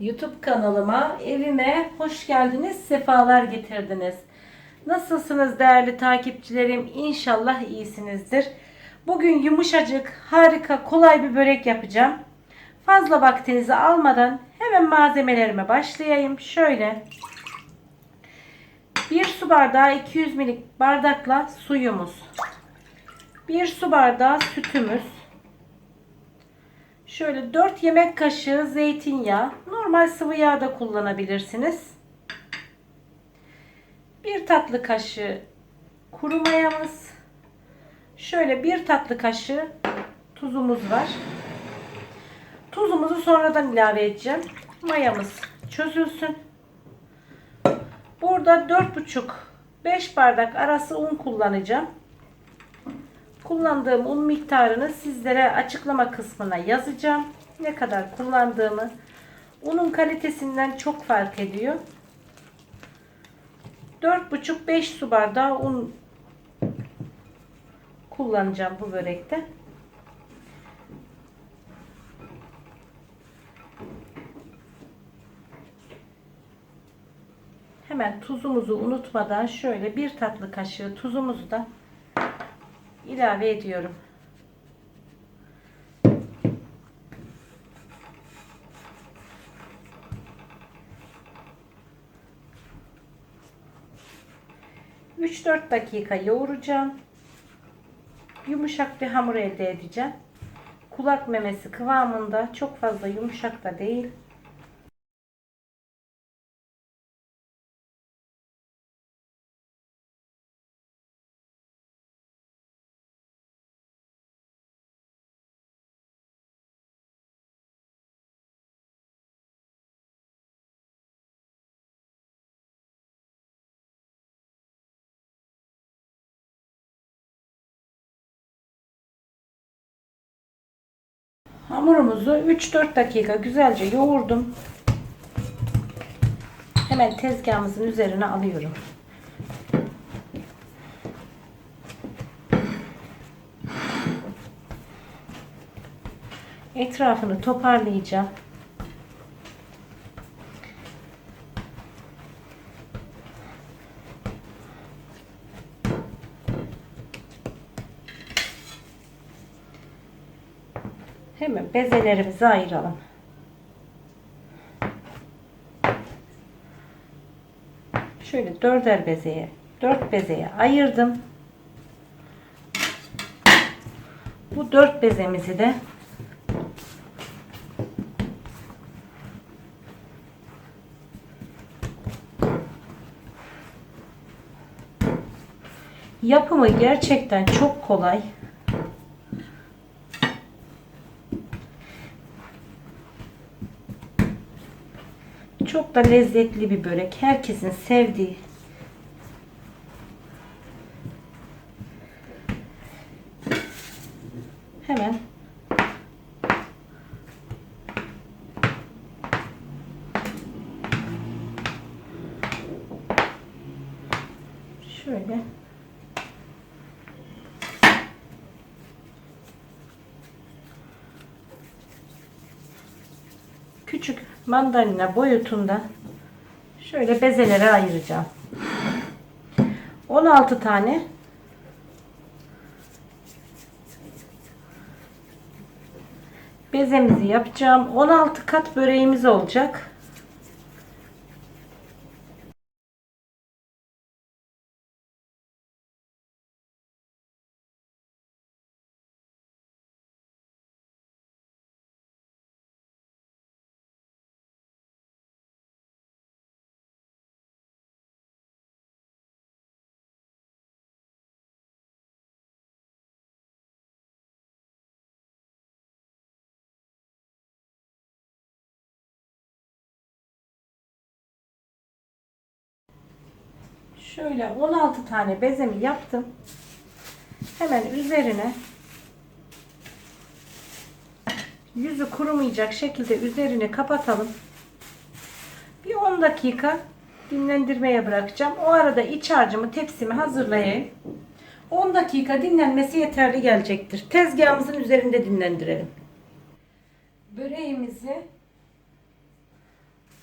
YouTube kanalıma, evime hoş geldiniz, sefalar getirdiniz. Nasılsınız değerli takipçilerim? İnşallah iyisinizdir. Bugün yumuşacık, harika, kolay bir börek yapacağım. Fazla vaktinizi almadan hemen malzemelerime başlayayım. Şöyle 1 su bardağı 200 ml bardakla suyumuz. 1 su bardağı sütümüz. Şöyle 4 yemek kaşığı zeytinyağı. Normal sıvı yağ da kullanabilirsiniz. 1 tatlı kaşığı kuru mayamız. Şöyle 1 tatlı kaşığı tuzumuz var. Tuzumuzu sonradan ilave edeceğim. Mayamız çözülsün. Burada 4,5-5 bardak arası un kullanacağım. Kullandığım un miktarını sizlere açıklama kısmına yazacağım. Ne kadar kullandığımı. Unun kalitesinden çok fark ediyor. 4,5-5 su bardağı un kullanacağım bu börekte. Hemen tuzumuzu unutmadan şöyle bir tatlı kaşığı tuzumuzu da ilave ediyorum. Üç dört dakika yoğuracağım. Yumuşak bir hamur elde edeceğim. Kulak memesi kıvamında çok fazla yumuşak da değil. Hamurumuzu 3-4 dakika güzelce yoğurdum. Hemen tezgahımızın üzerine alıyorum. Etrafını toparlayacağım. Hemen bezelerimizi ayıralım. Şöyle dörder bezeye, dört bezeye ayırdım. Bu dört bezemizi de yapımı gerçekten çok kolay. Çok da lezzetli bir börek. Herkesin sevdiği. Hemen şöyle küçük mandalina boyutunda şöyle bezelere ayıracağım. 16 tane bezemizi yapacağım. 16 kat böreğimiz olacak. Şöyle 16 tane bezemi yaptım. Hemen üzerine yüzü kurumayacak şekilde üzerini kapatalım. Bir 10 dakika dinlendirmeye bırakacağım. O arada iç harcımı tepsimi hazırlayayım. 10 dakika dinlenmesi yeterli gelecektir. Tezgahımızın üzerinde dinlendirelim. Böreğimizi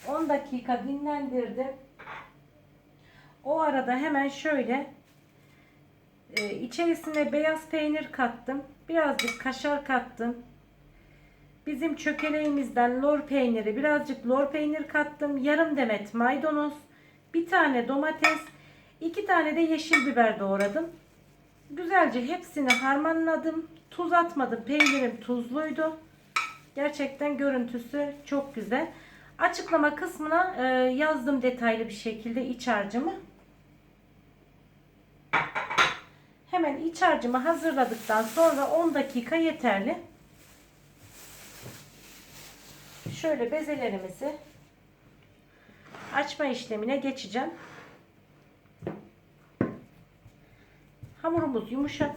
10 dakika dinlendirdim. O arada hemen şöyle e, içerisine beyaz peynir kattım. Birazcık kaşar kattım. Bizim çökeleğimizden lor peyniri, birazcık lor peynir kattım. Yarım demet maydanoz, bir tane domates, iki tane de yeşil biber doğradım. Güzelce hepsini harmanladım. Tuz atmadım. Peynirim tuzluydu. Gerçekten görüntüsü çok güzel. Açıklama kısmına e, yazdım detaylı bir şekilde iç harcımı. Hemen iç harcımı hazırladıktan sonra 10 dakika yeterli. Şöyle bezelerimizi açma işlemine geçeceğim. Hamurumuz yumuşak.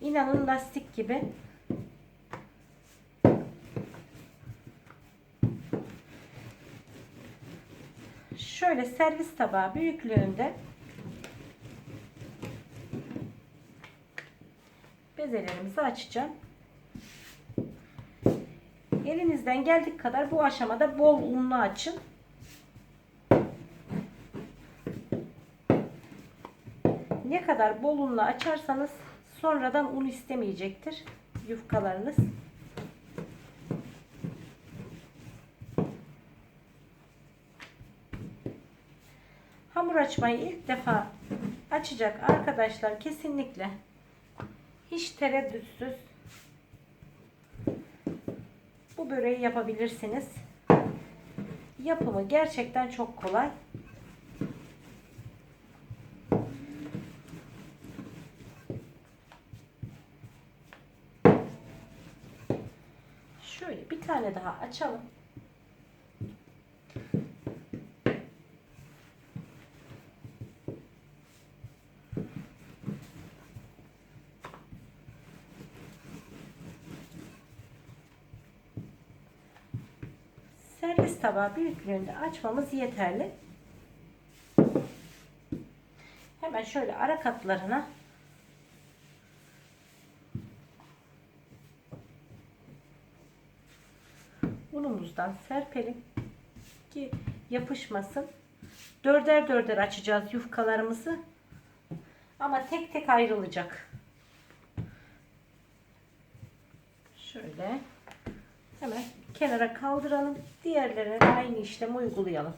İnanın lastik gibi. Şöyle servis tabağı büyüklüğünde bezelerimizi açacağım. Elinizden geldik kadar bu aşamada bol unlu açın. Ne kadar bol unla açarsanız sonradan un istemeyecektir yufkalarınız. Hamur açmayı ilk defa açacak arkadaşlar kesinlikle hiç tereddütsüz bu böreği yapabilirsiniz. Yapımı gerçekten çok kolay. Şöyle bir tane daha açalım. Servis tabağı büyüklüğünde açmamız yeterli. Hemen şöyle ara katlarına unumuzdan serpelim ki yapışmasın. Dörder dörder açacağız yufkalarımızı. Ama tek tek ayrılacak. Şöyle hemen kenara kaldıralım. Diğerlerine de aynı işlemi uygulayalım.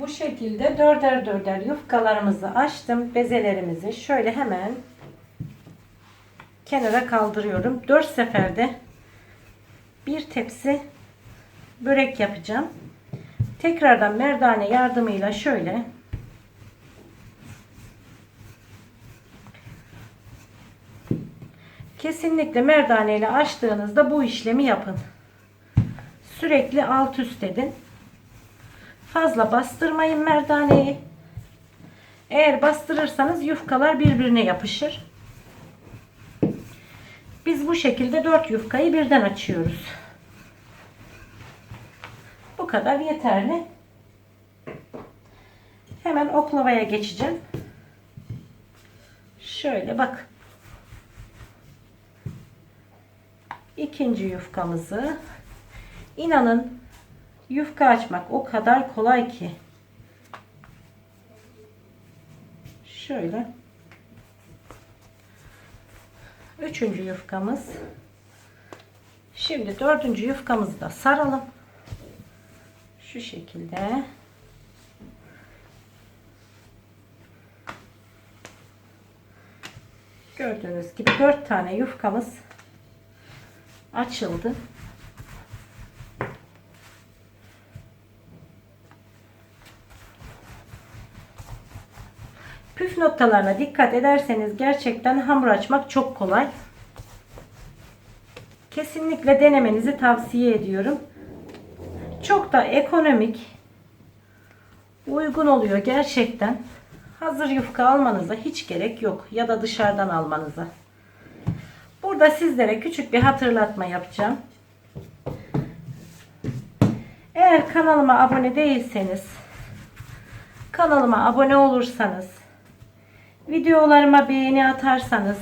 Bu şekilde dörder dörder yufkalarımızı açtım. Bezelerimizi şöyle hemen kenara kaldırıyorum. Dört seferde bir tepsi börek yapacağım. Tekrardan merdane yardımıyla şöyle kesinlikle merdane ile açtığınızda bu işlemi yapın. Sürekli alt üst edin. Fazla bastırmayın merdaneyi. Eğer bastırırsanız yufkalar birbirine yapışır. Biz bu şekilde 4 yufkayı birden açıyoruz. Bu kadar yeterli. Hemen oklavaya geçeceğim. Şöyle bak. İkinci yufkamızı inanın Yufka açmak o kadar kolay ki. Şöyle. Üçüncü yufkamız. Şimdi dördüncü yufkamızı da saralım. Şu şekilde. Gördüğünüz gibi dört tane yufkamız açıldı. Püf noktalarına dikkat ederseniz gerçekten hamur açmak çok kolay. Kesinlikle denemenizi tavsiye ediyorum. Çok da ekonomik. uygun oluyor gerçekten. Hazır yufka almanıza hiç gerek yok ya da dışarıdan almanıza. Burada sizlere küçük bir hatırlatma yapacağım. Eğer kanalıma abone değilseniz kanalıma abone olursanız videolarıma beğeni atarsanız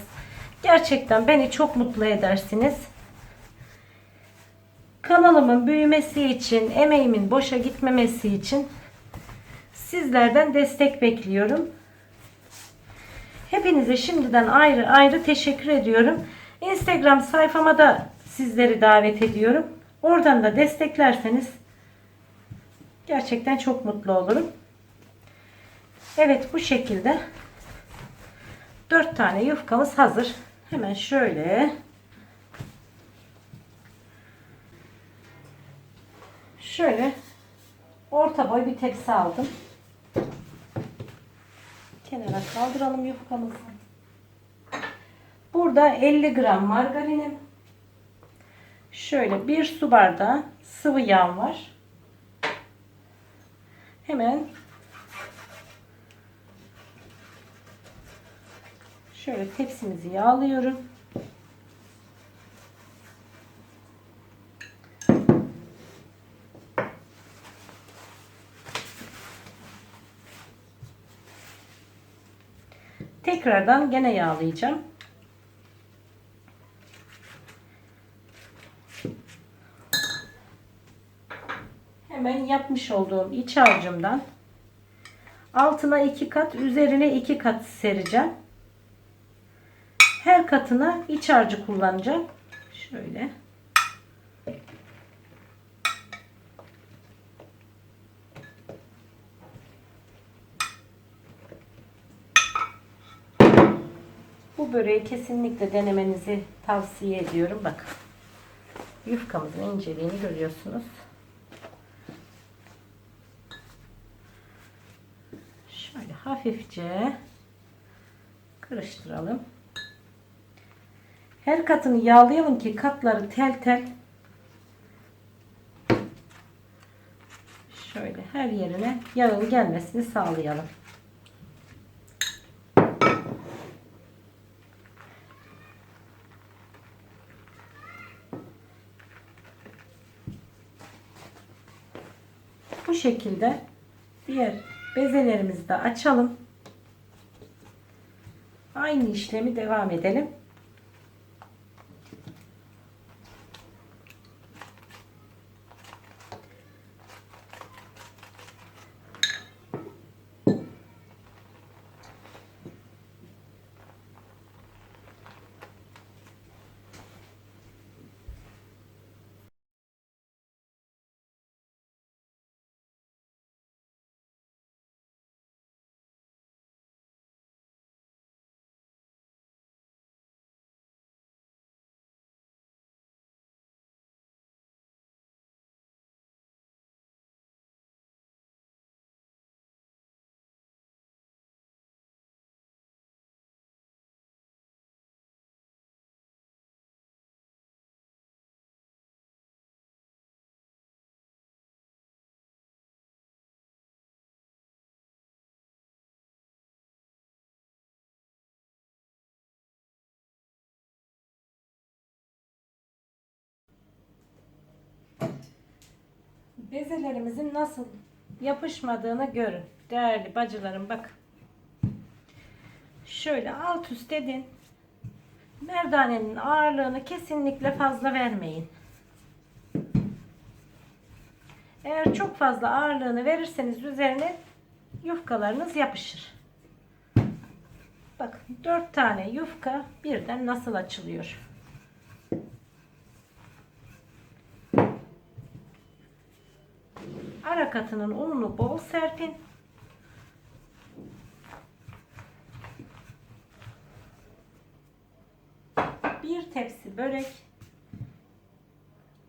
gerçekten beni çok mutlu edersiniz. Kanalımın büyümesi için, emeğimin boşa gitmemesi için sizlerden destek bekliyorum. Hepinize şimdiden ayrı ayrı teşekkür ediyorum. Instagram sayfama da sizleri davet ediyorum. Oradan da desteklerseniz gerçekten çok mutlu olurum. Evet bu şekilde 4 tane yufkamız hazır. Hemen şöyle şöyle orta boy bir tepsi aldım. Kenara kaldıralım yufkamızı. Burada 50 gram margarinim. Şöyle bir su bardağı sıvı yağ var. Hemen şöyle tepsimizi yağlıyorum. Tekrardan gene yağlayacağım. Hemen yapmış olduğum iç harcımdan altına iki kat, üzerine iki kat sereceğim. Her katına iç harcı kullanacağım. Şöyle. Bu böreği kesinlikle denemenizi tavsiye ediyorum. Bakın. Yufkamızın inceliğini görüyorsunuz. Şöyle hafifçe karıştıralım. Her katını yağlayalım ki katları tel tel şöyle her yerine yağın gelmesini sağlayalım. Bu şekilde diğer bezelerimizi de açalım. Aynı işlemi devam edelim. Bezelerimizin nasıl yapışmadığını görün. Değerli bacılarım bak. Şöyle alt üst edin. Merdanenin ağırlığını kesinlikle fazla vermeyin. Eğer çok fazla ağırlığını verirseniz üzerine yufkalarınız yapışır. Bakın 4 tane yufka birden nasıl açılıyor. Ara katının ununu bol serpin. Bir tepsi börek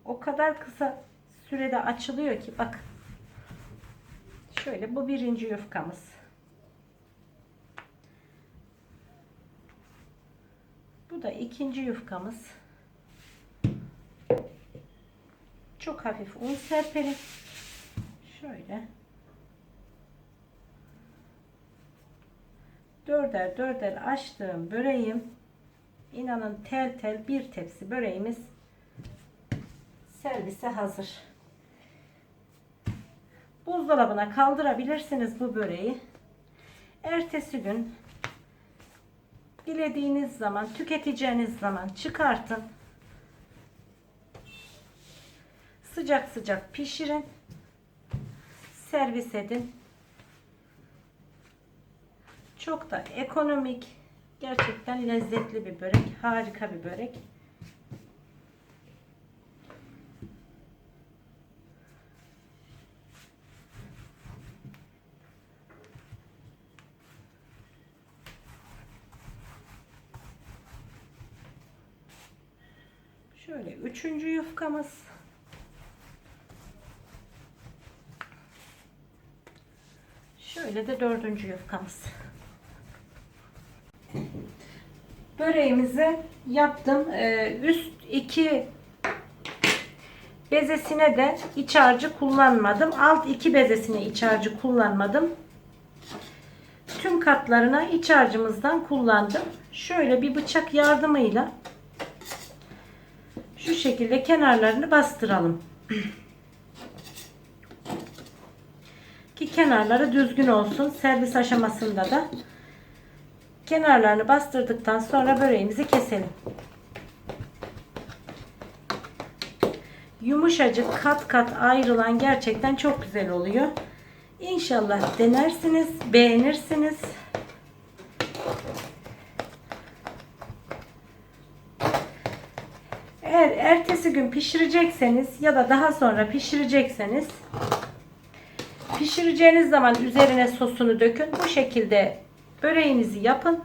o kadar kısa sürede açılıyor ki bak. Şöyle bu birinci yufkamız. Bu da ikinci yufkamız. Çok hafif un serpelim. Şöyle. dörder dörder açtığım böreğim inanın tel tel bir tepsi böreğimiz servise hazır. Buzdolabına kaldırabilirsiniz bu böreği. Ertesi gün dilediğiniz zaman, tüketeceğiniz zaman çıkartın. Sıcak sıcak pişirin. Servis edin. Çok da ekonomik, gerçekten lezzetli bir börek, harika bir börek. Şöyle üçüncü yufkamız. Şöyle de dördüncü yufkamız. Böreğimizi yaptım. Ee, üst iki bezesine de iç harcı kullanmadım. Alt iki bezesine iç harcı kullanmadım. Tüm katlarına iç harcımızdan kullandım. Şöyle bir bıçak yardımıyla şu şekilde kenarlarını bastıralım. Ki kenarları düzgün olsun. Servis aşamasında da kenarlarını bastırdıktan sonra böreğimizi keselim. Yumuşacık kat kat ayrılan gerçekten çok güzel oluyor. İnşallah denersiniz, beğenirsiniz. Eğer ertesi gün pişirecekseniz ya da daha sonra pişirecekseniz pişireceğiniz zaman üzerine sosunu dökün. Bu şekilde böreğinizi yapın.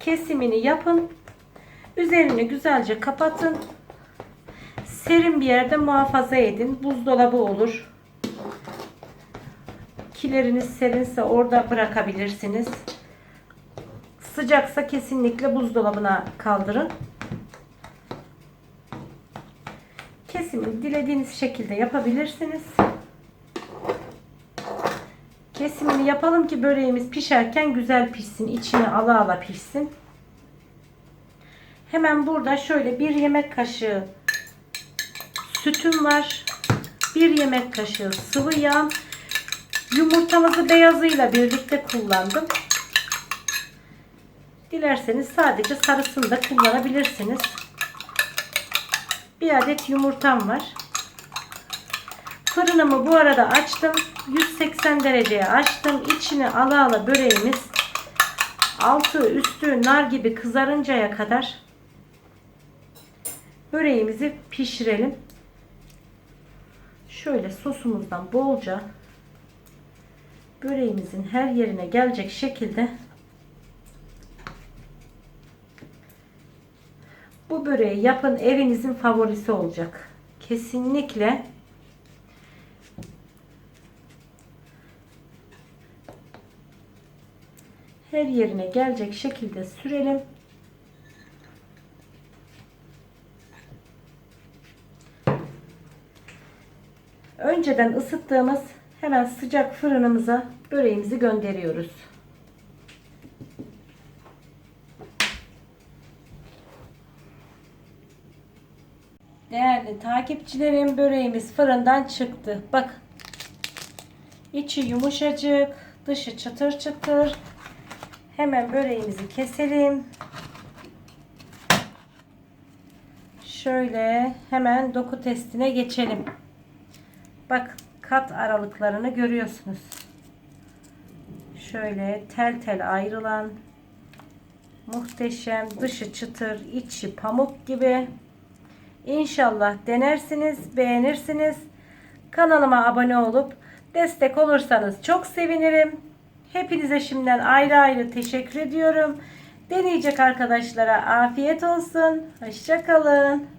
Kesimini yapın. Üzerini güzelce kapatın. Serin bir yerde muhafaza edin. Buzdolabı olur. Kileriniz serinse orada bırakabilirsiniz. Sıcaksa kesinlikle buzdolabına kaldırın. Kesimini dilediğiniz şekilde yapabilirsiniz. Kesimini yapalım ki böreğimiz pişerken güzel pişsin. içine ala ala pişsin. Hemen burada şöyle bir yemek kaşığı sütüm var. Bir yemek kaşığı sıvı yağ. Yumurtamızı beyazıyla birlikte kullandım. Dilerseniz sadece sarısını da kullanabilirsiniz. Bir adet yumurtam var. Fırınımı bu arada açtım. 180 dereceye açtım. İçine ala ala böreğimiz altı üstü nar gibi kızarıncaya kadar böreğimizi pişirelim. Şöyle sosumuzdan bolca böreğimizin her yerine gelecek şekilde bu böreği yapın evinizin favorisi olacak. Kesinlikle her yerine gelecek şekilde sürelim. Önceden ısıttığımız hemen sıcak fırınımıza böreğimizi gönderiyoruz. Değerli takipçilerim böreğimiz fırından çıktı. Bak. içi yumuşacık, dışı çıtır çıtır. Hemen böreğimizi keselim. Şöyle hemen doku testine geçelim. Bak kat aralıklarını görüyorsunuz. Şöyle tel tel ayrılan muhteşem dışı çıtır içi pamuk gibi. İnşallah denersiniz, beğenirsiniz. Kanalıma abone olup destek olursanız çok sevinirim. Hepinize şimdiden ayrı ayrı teşekkür ediyorum. Deneyecek arkadaşlara afiyet olsun. Hoşçakalın.